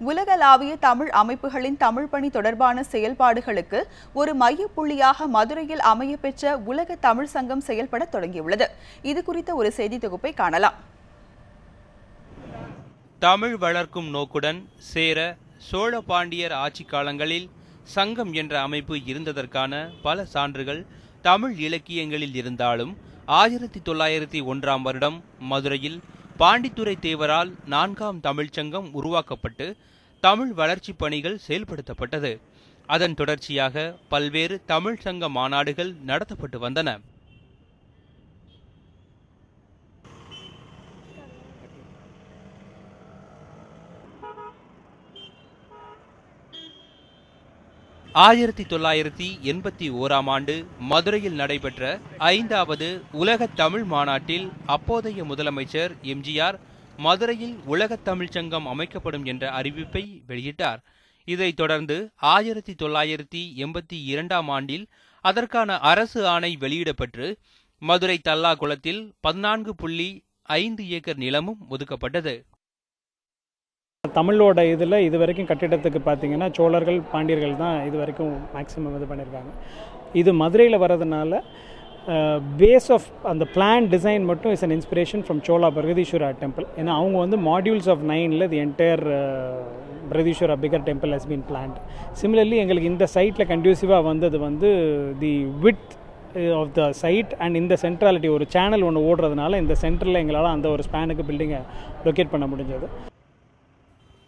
உலகளாவிய தமிழ் அமைப்புகளின் தமிழ் பணி தொடர்பான செயல்பாடுகளுக்கு ஒரு மையப்புள்ளியாக மதுரையில் அமைய பெற்ற உலக தமிழ் சங்கம் செயல்பட தொடங்கியுள்ளது. இது குறித்த ஒரு செய்தி தொகுப்பை காணலாம். தமிழ் வளர்க்கும் நோக்குடன் சேர சோழ பாண்டியர் ஆட்சி காலங்களில் சங்கம் என்ற அமைப்பு இருந்ததற்கான பல சான்றுகள் தமிழ் இலக்கியங்களில் இருந்தாலும் ஆயிரத்தி தொள்ளாயிரத்தி ஒன்றாம் வருடம் மதுரையில் பாண்டித்துறை தேவரால் நான்காம் தமிழ்ச்சங்கம் உருவாக்கப்பட்டு தமிழ் வளர்ச்சி பணிகள் செயல்படுத்தப்பட்டது. அதன் தொடர்ச்சியாக பல்வேறு தமிழ் சங்க மாநாடுகள் நடத்தப்பட்டு வந்தன. ஆயிரத்தி தொள்ளாயிரத்தி எண்பத்தி ஓராம் ஆண்டு மதுரையில் நடைபெற்ற ஐந்தாவது உலக தமிழ் மாநாட்டில் அப்போதைய முதலமைச்சர் எம்ஜிஆர் மதுரையில் உலகத் தமிழ்ச் சங்கம் அமைக்கப்படும் என்ற அறிவிப்பை வெளியிட்டார். இதைத் தொடர்ந்து ஆயிரத்தி தொள்ளாயிரத்தி எண்பத்தி இரண்டாம் ஆண்டில் அதற்கான அரசு ஆணை வெளியிடப்பட்டு மதுரை தல்லா குளத்தில் பதினான்கு புள்ளி ஐந்து ஏக்கர் நிலமும் ஒதுக்கப்பட்டது. தமிழோட இதில் இது வரைக்கும் கட்டிடத்துக்கு பார்த்தீங்கன்னா சோழர்கள் பாண்டியர்கள் தான் இது வரைக்கும் மேக்ஸிமம் இது பண்ணியிருக்காங்க. இது மதுரையில் வர்றதுனால பேஸ் ஆஃப் அந்த பிளான் டிசைன் மட்டும் is an inspiration from Chola Brihadeeswara temple ஏன்னா அவங்க வந்து மாடியூல்ஸ் ஆஃப் நைனில் the entire Brihadeeswara figure temple has been planned similarly எங்களுக்கு இந்த சைட்டில் கண்டியூசிவாக வந்தது வந்து the width of the site and இந்த சென்ட்ராலிட்டி ஒரு சேனல் ஒன்று ஓடுறதுனால இந்த சென்டரில் எங்களால் அந்த ஒரு ஸ்பேனுக்கு பில்டிங்கை லொக்கேட் பண்ண முடிஞ்சது.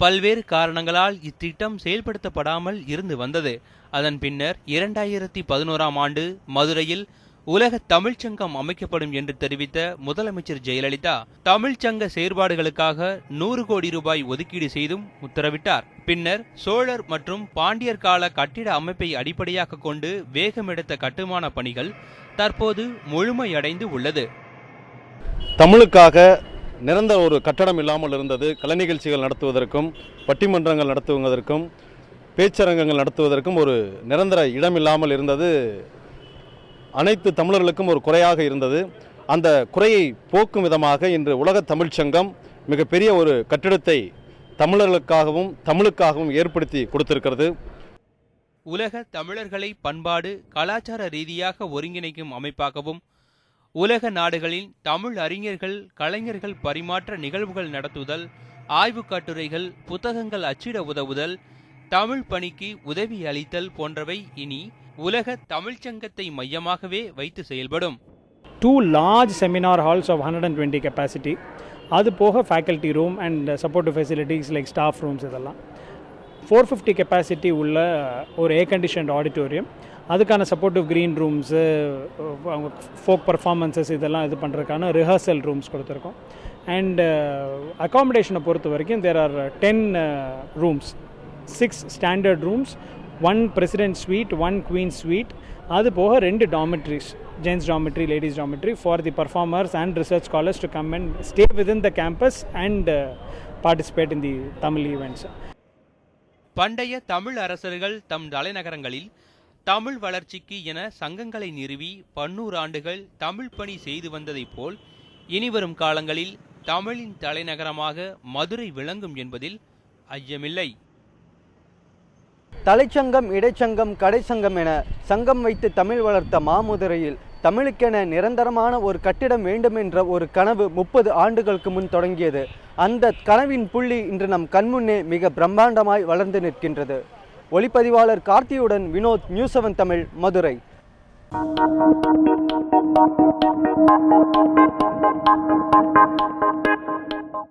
பல்வேறு காரணங்களால் இத்திட்டம் செயல்படுத்தப்படாமல் இருந்து வந்தது. அதன் பின்னர் இரண்டாயிரத்தி பதினோராம் ஆண்டு மதுரையில் உலக தமிழ்ச்சங்கம் அமைக்கப்படும் என்று தெரிவித்த முதலமைச்சர் ஜெயலலிதா தமிழ்ச்சங்க செயற்பாடுகளுக்காக நூறு கோடி ரூபாய் ஒதுக்கீடு செய்தும் உத்தரவிட்டார். பின்னர் சோழர் மற்றும் பாண்டியர் கால கட்டிட அமைப்பை அடிப்படையாக கொண்டு வேகமெடுத்த கட்டுமான பணிகள் தற்போது முழுமையடைந்து உள்ளது. தமிழுக்காக நிரந்தர ஒரு கட்டடம் இல்லாமல் இருந்தது. கலை நிகழ்ச்சிகள் நடத்துவதற்கும் பட்டிமன்றங்கள் நடத்துவதற்கும் பேச்சரங்கங்கள் நடத்துவதற்கும் ஒரு நிரந்தர இடம் இல்லாமல் இருந்தது. அனைத்து தமிழர்களுக்கும் ஒரு குறையாக இருந்தது. அந்த குறையை போக்கும் விதமாக இன்று உலக தமிழ்ச்சங்கம் மிகப்பெரிய ஒரு கட்டிடத்தை தமிழர்களுக்காகவும் தமிழுக்காகவும் ஏற்படுத்தி கொடுத்திருக்கிறது. உலக தமிழர்களை பண்பாடு கலாச்சார ரீதியாக ஒருங்கிணைக்கும் அமைப்பாகவும் உலக நாடுகளில் தமிழ் அறிஞர்கள் கலைஞர்கள் பரிமாற்ற நிகழ்வுகள் நடத்துதல் ஆய்வுக் கட்டுரைகள் புத்தகங்கள் அச்சிட உதவுதல் தமிழ் பணிக்கு உதவி அளித்தல் போன்றவை இனி உலக தமிழ்ச்சங்கத்தை மையமாகவே வைத்து செயல்படும். Two large seminar halls of hundred and twenty capacity அது போக faculty room and supportive facilities like staff rooms இதெல்லாம். ஃபோர் ஃபிஃப்டி கெப்பாசிட்டி உள்ள ஒரு ஏர் கண்டிஷன்ட் ஆடிட்டோரியம் அதுக்கான சப்போர்ட்டிவ் க்ரீன் ரூம்ஸு அவங்க ஃபோக் பர்ஃபார்மன்ஸஸ் இதெல்லாம் இது பண்ணுறதுக்கான ரிஹர்சல் ரூம்ஸ் கொடுத்துருக்கோம். அண்ட் அக்காமடேஷனை பொறுத்த வரைக்கும் there are ten rooms six standard rooms one president suite one queen suite அது போக ரெண்டு dormitories gents dormitory ladies dormitory for the performers and research scholars to come and stay within the campus and participate in the Tamil events பண்டைய தமிழ் அரசர்கள் தம் தலைநகரங்களில் தமிழ் வளர்ச்சிக்கு என சங்கங்களை நிறுவி பன்னூறு ஆண்டுகள் தமிழ் பணி செய்து வந்ததைப் போல் இனிவரும் காலங்களில் தமிழின் தலைநகரமாக மதுரை விளங்கும் என்பதில் ஐயமில்லை. தலைச்சங்கம் இடைச்சங்கம் கடைச்சங்கம் என சங்கம் வைத்து தமிழ் வளர்த்த மாமுதுரையில் தமிழுக்கென நிரந்தரமான ஒரு கட்டிடம் வேண்டும் என்ற ஒரு கனவு முப்பது ஆண்டுகளுக்கு முன் தொடங்கியது. அந்த கனவின் புள்ளி இன்று நம் கண்முன்னே மிக பிரம்மாண்டமாய் வளர்ந்து நிற்கின்றது. ஒளிப்பதிவாளர் கார்த்தியுடன் Vinoth news seven Tamil Madurai